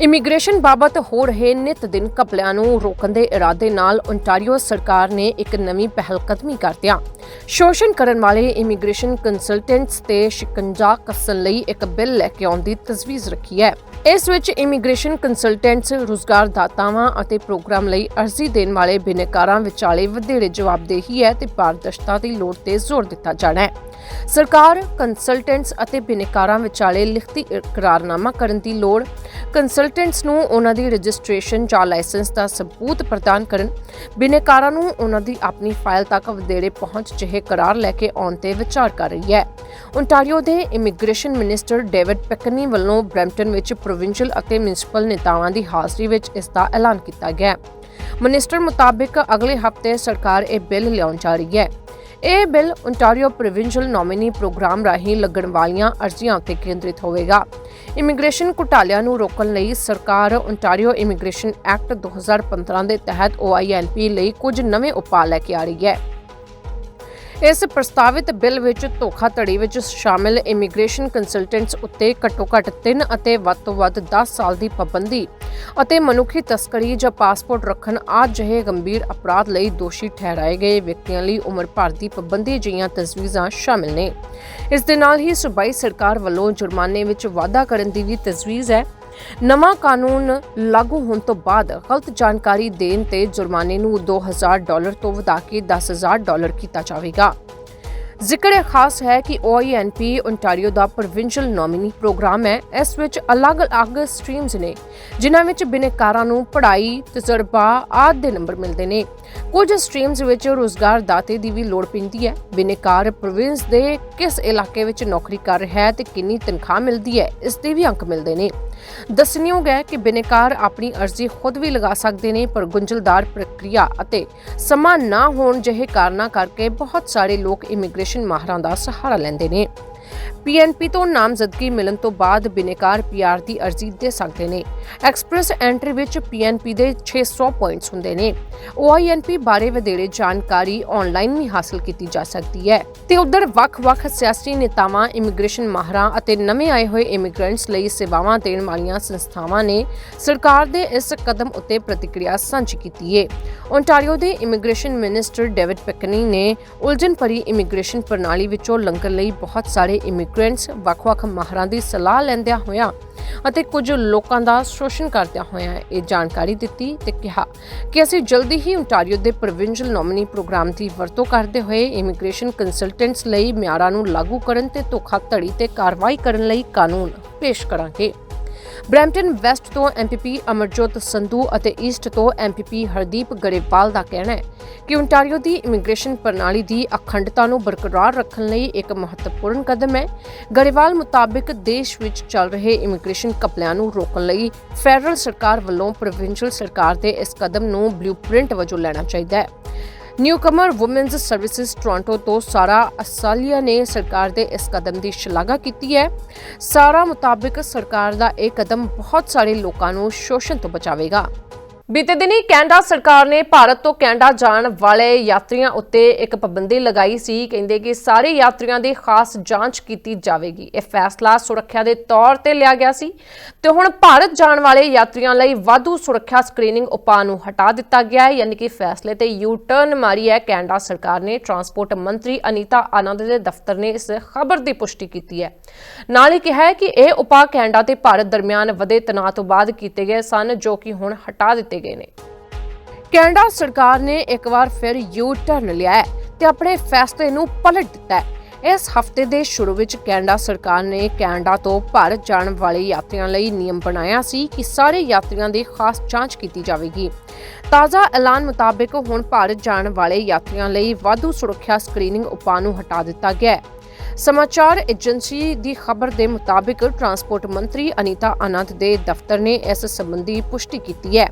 ਇਮੀਗ੍ਰੇਸ਼ਨ ਬਾਬਤ ਹੋ ਰਹੇ ਨਿਤ ਦਿਨ ਘਪਲਿਆਂ ਨੂੰ ਰੋਕਣ ਦੇ ਇਰਾਦੇ ਨਾਲ ਓਨਟਾਰੀਓ ਸਰਕਾਰ ਨੇ ਇੱਕ ਨਵੀਂ ਪਹਿਲਕਦਮੀ ਕਰਦਿਆਂ ਸ਼ੋਸ਼ਣ ਕਰਨ ਵਾਲੇ ਇਮੀਗ੍ਰੇਸ਼ਨ ਕੰਸਲਟੈਂਟਸ ਤੇ ਸ਼ਿਕੰਜਾ ਕੱਸਣ ਲਈ ਇੱਕ ਬਿੱਲ ਲੈ ਕੇ ਆਉਣ ਦੀ ਤਜਵੀਜ਼ ਰੱਖੀ ਹੈ। ਇਸ ਵਿੱਚ ਇਮੀਗ੍ਰੇਸ਼ਨ ਕੰਸਲਟੈਂਟਸ ਰੁਜ਼ਗਾਰ ਦਾਤਾਵਾਂ ਅਤੇ ਪ੍ਰੋਗਰਾਮ ਲਈ ਅਰਜ਼ੀ ਦੇਣ ਵਾਲੇ ਬਿਨੇਕਾਰਾਂ ਵਿਚਾਲੇ ਵਧੇਰੇ ਜਵਾਬਦੇਹੀ ਹੈ ਤੇ ਪਾਰਦਰਸ਼ਤਾ ਦੀ ਲੋੜ ਤੇ ਜ਼ੋਰ ਦਿੱਤਾ ਜਾਣਾ ਹੈ। ਸਰਕਾਰ ਕੰਸਲਟੈਂਟਸ ਅਤੇ ਬਿਨੇਕਾਰਾਂ ਵਿਚਾਲੇ ਲਿਖਤੀ ਇਕਰਾਰਨਾਮਾ ਕਰਨ ਦੀ ਲੋੜ। ਕੰਸਲਟੈਂਟਸ ਨੂੰ ਉਹਨਾਂ ਦੀ ਰਜਿਸਟ੍ਰੇਸ਼ਨ ਜਾਂ ਲਾਇਸੈਂਸ ਦਾ ਸਬੂਤ ਪ੍ਰਦਾਨ ਕਰਨ। ਬਿਨੇਕਾਰਾਂ ਨੂੰ ਉਹਨਾਂ ਦੀ ਆਪਣੀ ਫਾਈਲ ਤੱਕ ਵਧੇਰੇ ਪਹੁੰਚ ਜਿਹੇ ਕਰਾਰ ਲੈ ਕੇ ਆਉਣ ਤੇ ਵਿਚਾਰ ਕਰ ਰਹੀ ਹੈ। ਓਨਟਾਰੀਓ ਦੇ ਇਮੀਗ੍ਰੇਸ਼ਨ ਮਿਨਿਸਟਰ ਡੇਵਿਡ ਪੈਕਨੀ ਵੱਲੋਂ ਬਰੈਂਪਟਨ ਵਿੱਚ ਪ੍ਰੋਵਿੰਸ਼ੀਅਲ ਅਤੇ ਮਿਊਨਿਸਪਲ ਨੇਤਾਵਾਂ ਦੀ ਹਾਜ਼ਰੀ ਵਿੱਚ ਇਸ ਦਾ ਐਲਾਨ ਕੀਤਾ ਗਿਆ। ਹੈ ਮਿਨਿਸਟਰ ਮੁਤਾਬਿਕ ਅਗਲੇ ਹਫ਼ਤੇ ਸਰਕਾਰ ਇਹ ਬਿੱਲ ਲਿਆਉਣ ਜਾ ਰਹੀ ਹੈ। ਇਹ bill Ontario provincial nominee program ਰਾਹੀਂ ਲੱਗਣ ਵਾਲੀਆਂ ਅਰਜ਼ੀਆਂ ਉੱਤੇ ਕੇਂਦਰਿਤ ਹੋਵੇਗਾ। ਇਮੀਗ੍ਰੇਸ਼ਨ ਘੁਟਾਲਿਆਂ ਨੂੰ ਰੋਕਣ ਲਈ ਸਰਕਾਰ ਓਨਟਾਰੀਓ ਇਮੀਗ੍ਰੇਸ਼ਨ ਐਕਟ 2015 ਦੇ ਤਹਿਤ OINP ਲਈ ਕੁਝ ਨਵੇਂ ਉਪਾਅ ਲੈ ਕੇ ਆ ਰਹੀ ਹੈ। ਇਸ ਪ੍ਰਸਤਾਵਿਤ ਬਿੱਲ ਵਿੱਚ ਧੋਖਾਧੜੀ ਵਿੱਚ ਸ਼ਾਮਿਲ ਇਮੀਗ੍ਰੇਸ਼ਨ ਕੰਸਲਟੈਂਟਸ ਉੱਤੇ ਘੱਟੋ-ਘੱਟ 3 ਅਤੇ ਵੱਧ ਤੋਂ ਵੱਧ 10 ਸਾਲ ਦੀ ਪਾਬੰਦੀ ਅਤੇ ਮਨੁੱਖੀ ਤਸਕਰੀ ਜਾਂ ਪਾਸਪੋਰਟ ਰੱਖਣ ਆਦਿ ਜਿਹੇ ਗੰਭੀਰ ਅਪਰਾਧ ਲਈ ਦੋਸ਼ੀ ਠਹਿਰਾਏ ਗਏ ਵਿਅਕਤੀਆਂ ਲਈ ਉਮਰ ਭਰ ਦੀ ਪਾਬੰਦੀ ਜਿਹੀਆਂ ਤਜਵੀਜ਼ਾਂ ਸ਼ਾਮਿਲ ਨੇ। ਇਸ ਦੇ ਨਾਲ ਹੀ ਸੂਬਾਈ ਸਰਕਾਰ ਵੱਲੋਂ ਜੁਰਮਾਨੇ ਵਿੱਚ ਵਾਧਾ ਕਰਨ ਦੀ ਵੀ ਤਜਵੀਜ਼ ਹੈ। ਨਵਾਂ ਕਾਨੂੰਨ ਲਾਗੂ ਹੋਣ ਤੋਂ ਬਾਅਦ ਗਲਤ ਜਾਣਕਾਰੀ ਦੇਣ ਤੇ ਜੁਰਮਾਨੇ ਨੂੰ 2000 ਡਾਲਰ ਤੋਂ ਵਧਾ ਕੇ 10000 ਡਾਲਰ ਕੀਤਾ ਜਾਵੇਗਾ। ਜ਼ਿਕਰ ਖਾਸ ਹੈ ਕਿ OINP ਓਨਟਾਰੀਓ ਦਾ ਪ੍ਰੋਵਿੰਸ਼ੀਅਲ ਨੋਮਿਨੀ ਪ੍ਰੋਗਰਾਮ ਹੈ, ਇਸ ਵਿੱਚ ਅਲੱਗ-ਅਲੱਗ ਸਟਰੀਮਸ ਨੇ, ਜਿਨ੍ਹਾਂ ਵਿੱਚ ਬਿਨੇਕਾਰਾਂ ਨੂੰ ਪੜ੍ਹਾਈ, ਤਜਰਬਾ ਆਦਿ ਦੇ ਨੰਬਰ ਮਿਲਦੇ ਨੇ। ਕੁਝ ਸਟਰੀਮਸ ਵਿੱਚ ਰੋਜ਼ਗਾਰ ਦਾਤੇ ਦੀ ਵੀ ਲੋੜ ਪੈਂਦੀ ਹੈ। ਬਿਨੇਕਾਰ ਪ੍ਰੋਵਿੰਸ ਦੇ ਕਿਸ ਇਲਾਕੇ ਵਿੱਚ ਨੌਕਰੀ ਕਰ ਰਿਹਾ ਹੈ ਤੇ ਕਿੰਨੀ ਤਨਖਾਹ ਮਿਲਦੀ ਹੈ, ਇਸ ਦੇ ਵੀ ਅੰਕ ਮਿਲਦੇ ਨੇ। ਦੱਸਣਯੋਗ ਹੈ ਕਿ ਬਿਨੇਕਾਰ ਆਪਣੀ ਅਰਜ਼ੀ ਖੁਦ ਵੀ ਲਗਾ ਸਕਦੇ ਨੇ, ਪਰ ਗੁੰਝਲਦਾਰ ਪ੍ਰਕਿਰਿਆ ਅਤੇ ਸਮਾਂ ਨਾ ਹੋਣ ਜਿਹੇ ਕਾਰਨਾਂ ਕਰਕੇ ਬਹੁਤ ਸਾਰੇ ਲੋਕ ਇਮੀਗ੍ਰੇਸ਼ਨ ਮਾਹਰਾਂ ਦਾ ਸਹਾਰਾ ਲੈਂਦੇ ਨੇ। ਪੀਐਨਪੀ ਤੋਂ ਨਾਮਜ਼ਦਗੀ ਮਿਲਣ ਤੋਂ ਬਾਅਦ ਬਿਨੇਕਾਰ ਪੀਆਰ ਦੀ ਅਰਜ਼ੀ ਦੇ ਸਕਦੇ ਨੇ। ਐਕਸਪ੍ਰੈਸ ਐਂਟਰੀ ਵਿੱਚ ਪੀਐਨਪੀ ਦੇ 600 ਪੁਆਇੰਟਸ ਹੁੰਦੇ ਨੇ। OINP ਬਾਰੇ ਵਧੇਰੇ ਜਾਣਕਾਰੀ ਆਨਲਾਈਨ ਵੀ ਹਾਸਲ ਕੀਤੀ ਜਾ ਸਕਦੀ ਹੈ। ਤੇ ਉਧਰ ਵੱਖ-ਵੱਖ ਸਿਆਸੀ ਨੇਤਾਵਾਂ ਇਮੀਗ੍ਰੇਸ਼ਨ ਮਾਹਰਾਂ ਅਤੇ ਨਵੇਂ ਆਏ ਹੋਏ ਇਮੀਗ੍ਰੈਂਟਸ ਲਈ ਸੇਵਾਵਾਂ ਦੇਣ ਵਾਲੀਆਂ ਸੰਸਥਾਵਾਂ ਨੇ ਸਰਕਾਰ ਦੇ ਇਸ ਕਦਮ ਉੱਤੇ ਪ੍ਰਤੀਕਿਰਿਆ ਸਾਂਝੀ ਕੀਤੀ ਹੈ ਓਨਟਾਰੀਓ ਦੇ ਇਮੀਗ੍ਰੇਸ਼ਨ ਮਿਨਿਸਟਰ ਡੇਵਿਡ ਪਿਕਨੀ ਨੇ ਉਲਝਣ ਭਰੀ ਇਮੀਗ੍ਰੇਸ਼ਨ ਪ੍ਰਣਾਲੀ ਵਿੱਚੋਂ ਲੰਘਣ ਲਈ ਬਹੁਤ ਸਾਰੇ ਇਮੀਗ੍ਰੈਂਟਸ ਵੱਖ-ਵੱਖ ਮਾਹਰਾਂ ਦੀ ਸਲਾਹ ਲੈਂਦਿਆਂ ਹੋਇਆਂ ਅਤੇ ਕੁਝ ਲੋਕਾਂ ਦਾ ਸ਼ੋਸ਼ਣ ਕਰ ਕਰਦਿਆਂ ਹੋਇਆਂ ਇਹ ਜਾਣਕਾਰੀ ਦਿੱਤੀ ਤੇ ਕਿਹਾ ਕਿ ਅਸੀਂ ਜਲਦੀ ਹੀ ਓਨਟਾਰੀਓ ਦੇ ਪ੍ਰੋਵਿੰਸ਼ੀਅਲ ਨੋਮਿਨੀ ਪ੍ਰੋਗਰਾਮ ਦੀ ਵਰਤੋਂ ਕਰਦੇ ਹੋਏ ਇਮੀਗ੍ਰੇਸ਼ਨ ਕੰਸਲਟੈਂਟਸ ਲਈ ਮਿਆਰਾਂ ਨੂੰ ਲਾਗੂ ਕਰਨ ਤੇ ਧੋਖਾਧੜੀ ਤੇ ਕਾਰਵਾਈ ਕਰਨ ਲਈ ਕਾਨੂੰਨ ਪੇਸ਼ ਕਰਾਂਗੇ। ਬ੍ਰੈਂਪਟਨ ਵੈਸਟ ਤੋਂ ਐਮਪੀਪੀ ਅਮਰਜੋਤ ਸੰਧੂ ਅਤੇ ਈਸਟ ਤੋਂ ਐਮਪੀਪੀ ਹਰਦੀਪ ਗਰੇਵਾਲ ਦਾ ਕਹਿਣਾ ਹੈ ਕਿ ਓਨਟਾਰੀਓ ਦੀ ਇਮੀਗ੍ਰੇਸ਼ਨ ਪ੍ਰਣਾਲੀ ਦੀ ਅਖੰਡਤਾ ਨੂੰ ਬਰਕਰਾਰ ਰੱਖਣ ਲਈ ਇੱਕ ਮਹੱਤਵਪੂਰਨ ਕਦਮ ਹੈ। ਗਰੇਵਾਲ ਮੁਤਾਬਕ ਦੇਸ਼ ਵਿੱਚ ਚੱਲ ਰਹੇ ਇਮੀਗ੍ਰੇਸ਼ਨ ਕਪਲਿਆਂ ਨੂੰ ਰੋਕਣ ਲਈ ਫੈਡਰਲ ਸਰਕਾਰ ਵੱਲੋਂ ਪ੍ਰੋਵਿੰਸ਼ੀਅਲ ਸਰਕਾਰ ਦੇ ਇਸ ਕਦਮ ਨੂੰ ਬਲੂਪ੍ਰਿੰਟ ਵਜੋਂ ਲੈਣਾ ਚਾਹੀਦਾ ਹੈ। ਨਿਊਕਮਰ ਔਮਨਸ ਸਰਵਿਸਿਜ਼ ਟੋਰਾਂਟੋ ਤੋਂ ਸਾਰਾ ਅਸਾਲੀਆ ਨੇ ਸਰਕਾਰ ਦੇ ਇਸ ਕਦਮ ਦੀ ਸ਼ਲਾਘਾ ਕੀਤੀ ਹੈ। ਸਾਰਾ ਮੁਤਾਬਕ ਸਰਕਾਰ ਦਾ ਇਹ ਕਦਮ ਬਹੁਤ ਸਾਰੇ ਲੋਕਾਂ ਨੂੰ ਸ਼ੋਸ਼ਣ ਤੋਂ ਬਚਾਵੇਗਾ। ਬੀਤੇ ਦਿਨੀ ਕੈਨੇਡਾ ਸਰਕਾਰ ਨੇ ਭਾਰਤ ਤੋਂ ਕੈਨੇਡਾ ਜਾਣ ਵਾਲੇ ਯਾਤਰੀਆਂ ਉੱਤੇ ਇੱਕ ਪਾਬੰਦੀ ਲਗਾਈ ਸੀ। ਕਹਿੰਦੇ ਕਿ ਸਾਰੇ ਯਾਤਰੀਆਂ ਦੀ ਖਾਸ ਜਾਂਚ ਕੀਤੀ ਜਾਵੇਗੀ। ਇਹ ਫੈਸਲਾ ਸੁਰੱਖਿਆ ਦੇ ਤੌਰ ਤੇ ਲਿਆ ਗਿਆ ਸੀ ਤੇ ਹੁਣ ਭਾਰਤ ਜਾਣ ਵਾਲੇ ਯਾਤਰੀਆਂ ਲਈ ਵਾਧੂ ਸੁਰੱਖਿਆ ਸਕਰੀਨਿੰਗ ਉਪਾਅ ਨੂੰ ਹਟਾ ਦਿੱਤਾ ਗਿਆ ਹੈ। ਯਾਨੀ ਕਿ ਫੈਸਲੇ ਤੇ ਯੂ ਟਰਨ ਮਾਰੀ ਹੈ। ਕੈਨੇਡਾ ਸਰਕਾਰ ਨੇ ਟਰਾਂਸਪੋਰਟ ਮੰਤਰੀ ਅਨੀਤਾ ਆਨੰਦ ਦੇ ਦਫ਼ਤਰ ਨੇ ਇਸ ਖਬਰ ਦੀ ਪੁਸ਼ਟੀ ਕੀਤੀ ਹੈ। ਨਾਲ ਹੀ ਕਿਹਾ ਹੈ ਕਿ ਇਹ ਉਪਾਅ ਕੈਨੇਡਾ ਤੇ ਭਾਰਤ ਦਰਮਿਆਨ ਵਧੇ ਤਣਾਅ ਤੋਂ ਬਾਅਦ ਕੀਤੇ ਗਏ ਸਨ, ਜੋ ਕਿ ਹੁਣ ਹਟਾ ਦਿੱਤੇ ਗਏ ਨੇ। ਕੈਨੇਡਾ ਸਰਕਾਰ ਨੇ ਇੱਕ ਵਾਰ ਫਿਰ ਯੂ ਟਰਨ ਲਿਆ ਹੈ ਤੇ ਆਪਣੇ ਫੈਸਲੇ ਨੂੰ ਪਲਟ ਦਿੱਤਾ ਹੈ। ਇਸ ਹਫ਼ਤੇ ਦੇ ਸ਼ੁਰੂ ਵਿੱਚ ਕੈਨੇਡਾ ਸਰਕਾਰ ਨੇ ਕੈਨੇਡਾ ਤੋਂ ਭਾਰਤ ਜਾਣ ਵਾਲੇ ਯਾਤਰੀਆਂ ਲਈ ਨਿਯਮ ਬਣਾਇਆ ਸੀ ਕਿ ਸਾਰੇ ਯਾਤਰੀਆਂ ਦੀ ਖਾਸ ਜਾਂਚ ਕੀਤੀ ਜਾਵੇਗੀ। ਤਾਜ਼ਾ ਐਲਾਨ ਮੁਤਾਬਕ ਹੁਣ ਭਾਰਤ ਜਾਣ ਵਾਲੇ ਯਾਤਰੀਆਂ ਲਈ ਵਾਧੂ ਸੁਰੱਖਿਆ ਸਕਰੀਨਿੰਗ ਉਪਾਅ ਨੂੰ ਹਟਾ ਦਿੱਤਾ ਗਿਆ ਹੈ। ਸਮਾਚਾਰ ਏਜੰਸੀ ਦੀ ਖਬਰ ਦੇ ਮੁਤਾਬਿਕ ਟਰਾਂਸਪੋਰਟ ਮੰਤਰੀ ਅਨੀਤਾ ਆਨੰਦ ਦੇ ਦਫ਼ਤਰ ਨੇ ਇਸ ਸੰਬੰਧੀ ਪੁਸ਼ਟੀ ਕੀਤੀ ਹੈ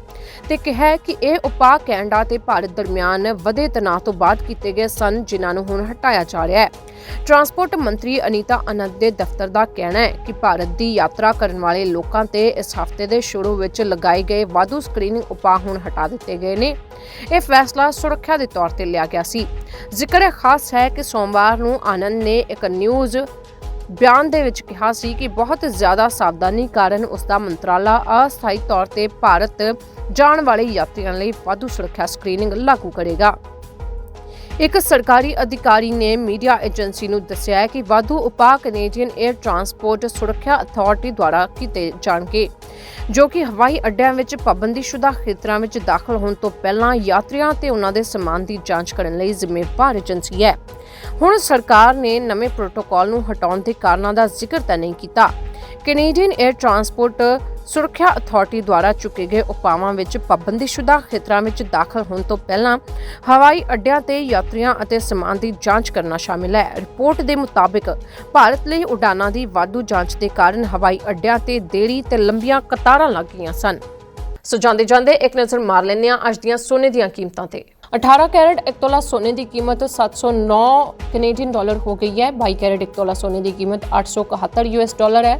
ਤੇ ਕਿਹਾ ਕਿ ਇਹ ਉਪਾਅ ਕੈਨੇਡਾ ਤੇ ਭਾਰਤ ਦਰਮਿਆਨ ਵਧੇ ਤਣਾਅ ਤੋਂ ਬਾਅਦ ਕੀਤੇ ਗਏ ਸਨ, ਜਿਨ੍ਹਾਂ ਨੂੰ ਹੁਣ ਹਟਾਇਆ ਜਾ ਰਿਹਾ ਹੈ। ਟਰਾਂਸਪੋਰਟ ਮੰਤਰੀ ਅਨੀਤਾ ਆਨੰਦ ਦੇ ਦਫ਼ਤਰ ਦਾ ਕਹਿਣਾ ਹੈ ਕਿ ਭਾਰਤ ਦੀ ਯਾਤਰਾ ਕਰਨ ਵਾਲੇ ਲੋਕਾਂ ਤੇ ਇਸ ਹਫ਼ਤੇ ਦੇ ਸ਼ੁਰੂ ਵਿੱਚ ਲਗਾਏ ਗਏ ਵਾਧੂ ਸਕਰੀਨਿੰਗ ਉਪਾਅ ਹੁਣ ਹਟਾ ਦਿੱਤੇ ਗਏ ਨੇ। ਇਹ ਫੈਸਲਾ ਸੁਰੱਖਿਆ ਦੇ ਤੌਰ ਤੇ ਲਿਆ ਗਿਆ ਸੀ। ਜ਼ਿਕਰ ਹੈ ਖਾਸ ਹੈ ਕਿ ਸੋਮਵਾਰ ਨੂੰ ਆਨੰਦ ਨੇ ਇੱਕ ਨਿਊਜ਼ ਬਿਆਨ ਦੇ ਵਿੱਚ ਕਿਹਾ ਸੀ ਕਿ ਬਹੁਤ ਜ਼ਿਆਦਾ ਸਾਵਧਾਨੀ ਕਾਰਨ ਉਸ ਦਾ ਮੰਤਰਾਲਾ ਅਸਥਾਈ ਤੌਰ ਤੇ ਭਾਰਤ ਜਾਣ ਵਾਲੇ ਯਾਤਰੀਆਂ ਲਈ ਵਾਧੂ ਸੁਰੱਖਿਆ ਸਕਰੀਨਿੰਗ ਲਾਗੂ ਕਰੇਗਾ। ਇੱਕ ਸਰਕਾਰੀ ਅਧਿਕਾਰੀ ਨੇ ਮੀਡੀਆ ਏਜੰਸੀ ਨੂੰ ਦੱਸਿਆ ਹੈ ਕਿ ਵਾਧੂ ਉਪਾਅ ਕੈਨੇਡੀਅਨ 에ਅਰ ਟਰਾਂਸਪੋਰਟ ਸੁਰੱਖਿਆ ਅਥਾਰਟੀ ਦੁਆਰਾ ਕੀਤੇ ਜਾਣਗੇ, ਜੋ ਕਿ ਹਵਾਈ ਅੱਡਿਆਂ ਵਿੱਚ ਪਾਬੰਦੀਸ਼ੁਦਾ ਖੇਤਰਾਂ ਵਿੱਚ ਦਾਖਲ ਹੋਣ ਤੋਂ ਪਹਿਲਾਂ ਯਾਤਰੀਆਂ ਤੇ ਉਹਨਾਂ ਦੇ ਸਮਾਨ ਦੀ ਜਾਂਚ ਕਰਨ ਲਈ ਜ਼ਿੰਮੇਵਾਰ ਏਜੰਸੀ ਹੈ। ਹੁਣ ਸਰਕਾਰ ਨੇ ਨਵੇਂ ਪ੍ਰੋਟੋਕਾਲ ਨੂੰ ਹਟਾਉਣ ਦੇ ਕਾਰਨਾਂ ਦਾ ਜ਼ਿਕਰ ਤਾਂ ਨਹੀਂ ਕੀਤਾ। ਕੈਨੇਡੀਅਨ 에ਅਰ ਟਰਾਂਸਪੋਰਟ ਸੁਰੱਖਿਆ ਅਥਾਰਟੀ ਦੁਆਰਾ ਚੁੱਕੇ ਗਏ ਉਪਾਵਾਂ ਵਿੱਚ ਪਾਬੰਦੀਸ਼ੁਦਾ ਖੇਤਰਾਂ ਵਿੱਚ ਦਾਖਲ ਹੋਣ ਤੋਂ ਪਹਿਲਾਂ ਹਵਾਈ ਅੱਡਿਆਂ ਤੇ ਯਾਤਰੀਆਂ ਅਤੇ ਸਮਾਨ ਦੀ ਜਾਂਚ ਕਰਨਾ ਸ਼ਾਮਿਲ ਹੈ। ਰਿਪੋਰਟ ਦੇ ਮੁਤਾਬਕ ਭਾਰਤ ਲਈ ਉਡਾਨਾਂ ਦੀ ਵਾਧੂ ਜਾਂਚ ਦੇ ਕਾਰਨ ਹਵਾਈ ਅੱਡਿਆਂ ਤੇ ਦੇਰੀ ਤੇ ਲੰਬੀਆਂ ਕਤਾਰਾਂ ਲੱਗ ਗਈਆਂ ਸਨ। ਸੋ ਜਾਂਦੇ ਜਾਂਦੇ ਇੱਕ ਨਜ਼ਰ ਮਾਰ ਲੈਂਦੇ ਹਾਂ ਅੱਜ ਦੀਆਂ ਸੋਨੇ ਦੀਆਂ ਕੀਮਤਾਂ ਤੇ। 18 ਕੈਰਟ 1 ਤੋਲਾ ਸੋਨੇ ਦੀ ਕੀਮਤ 709 ਕੈਨੇਡੀਅਨ ਡਾਲਰ ਹੋ ਗਈ ਹੈ। 22 ਕੈਰਟ 1 ਤੋਲਾ ਸੋਨੇ ਦੀ ਕੀਮਤ 871 ਯੂਐਸ ਡਾਲਰ ਹੈ।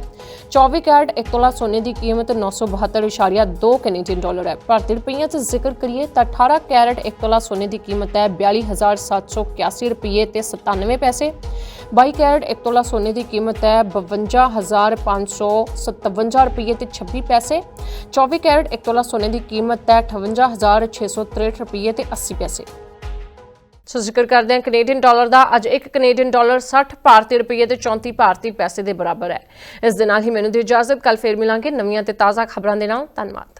24 ਕੈਰਟ 1 ਤੋਲਾ ਸੋਨੇ ਦੀ ਕੀਮਤ 972.2 ਕੈਨੇਡੀਅਨ ਡਾਲਰ ਹੈ। ਭਾਰਤੀ ਰੁਪਈਆ 'ਚ ਜ਼ਿਕਰ ਕਰੀਏ ਤਾਂ 18 ਕੈਰਟ 1 ਤੋਲਾ ਸੋਨੇ ਦੀ ਕੀਮਤ ਹੈ 42781 ਰੁਪਏ ਤੇ 97 ਪੈਸੇ। 22 ਕੈਰਟ 1 ਤੋਲਾ ਸੋਨੇ ਦੀ ਕੀਮਤ ਹੈ 52557 ਰੁਪਏ ਤੇ 26 ਪੈਸੇ। 24 ਕੈਰਟ 1 ਤੋਲਾ ਸੋਨੇ ਦੀ ਕੀਮਤ ਹੈ 58663 ਰੁਪਏ ਤੇ 80 ਪੈਸੇ। ਸੋ ਜ਼ਿਕਰ ਕਰਦੇ ਹਾਂ ਕੈਨੇਡੀਅਨ ਡਾਲਰ ਦਾ। ਅੱਜ ਇੱਕ ਕੈਨੇਡੀਅਨ ਡਾਲਰ 60 ਭਾਰਤੀ ਰੁਪਏ ਤੇ 34 ਭਾਰਤੀ ਪੈਸੇ ਦੇ ਬਰਾਬਰ ਹੈ। ਇਸ ਦੇ ਨਾਲ ਹੀ ਮੈਨੂੰ ਦੀ ਇਜਾਜ਼ਤ। ਕੱਲ ਫੇਰ ਮਿਲਾਂਗੇ ਨਵੀਆਂ ਤੇ ਤਾਜ਼ਾ ਖਬਰਾਂ ਦੇ ਨਾਲ। ਧੰਨਵਾਦ।